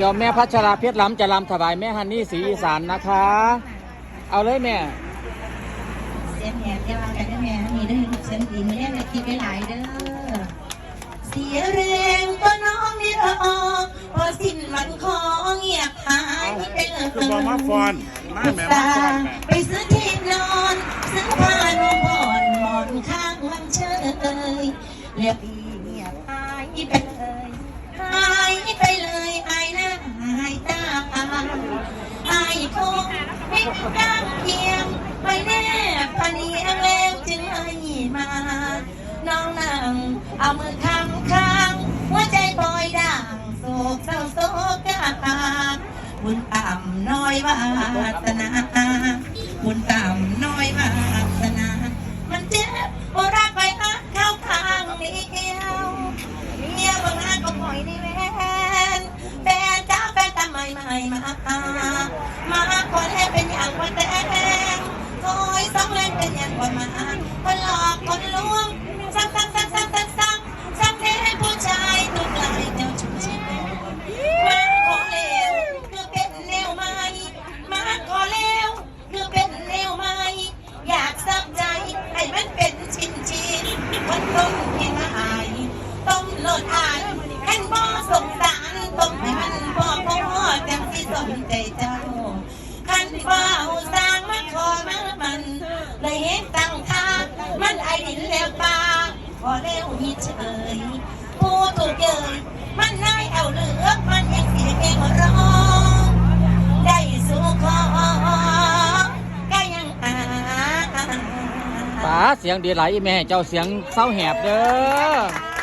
เดี๋ยวแม่พัชราเพชรล้ำจะลำถวายแม่ฮันนี่สีอีสานนะคะ เอาเลยแม่เสียงแหบยาวกันได้แม่มีเด้อเสียงดีมีเรื่องคิดไปหลายเด้อ เสียแรงก็น้องนี่รอพอสิ้นวันขอเงียบหายไปเลยคือบอกมาฟอนมาแม่มาฟอนไปซื้อที่นอนซื้อผ้านุ่งผ่อนหมอนข้างมันเชยเรียบีเงียบหายไปเลยหายไป คงไม่กลางเคียงไปแน่ปนียงแล้วจึงให้มา น้องนั่งเอามือค้ำค้างหัวใจปล่อยด่างโศกเศร้าโศกกาบุญต่ำน้อยวาสนาบุญต่ำน้อยวาสนา มันเจ็บโอรักไปฮักเข้าทางเดียวเมียบางงานก็ปล่อยในแวนแฟนจ้าแฟนตามไม่ไม่มา สองเล่นเป็นอย่างคนมาคนหลอกคนลวงซ้ำซ้ำซ้ำซ้ำซ้ำซ้ำซ้ำเทให้ผู้ชายตัวกลายเจ้าชู้ชิบมาขอเลวคือเป็นแนวใหมมาขอเลวคือเป็นแนวใหมอยากสับใจให้มันเป็นชิ้นชิ้นวันต้มให้มาอายต้มโลดอายแค่นบ่สงสารต้มให้มันพอพอจังที่สมใจเจ้าขันบ่เอา เยินมันนายเอาเลือกมันยังเสียเองร้องได้สู้ขอก็ยังหาป๋าเสียงดีไหลแม่เจ้าเสียงเศร้าแหบเด้อ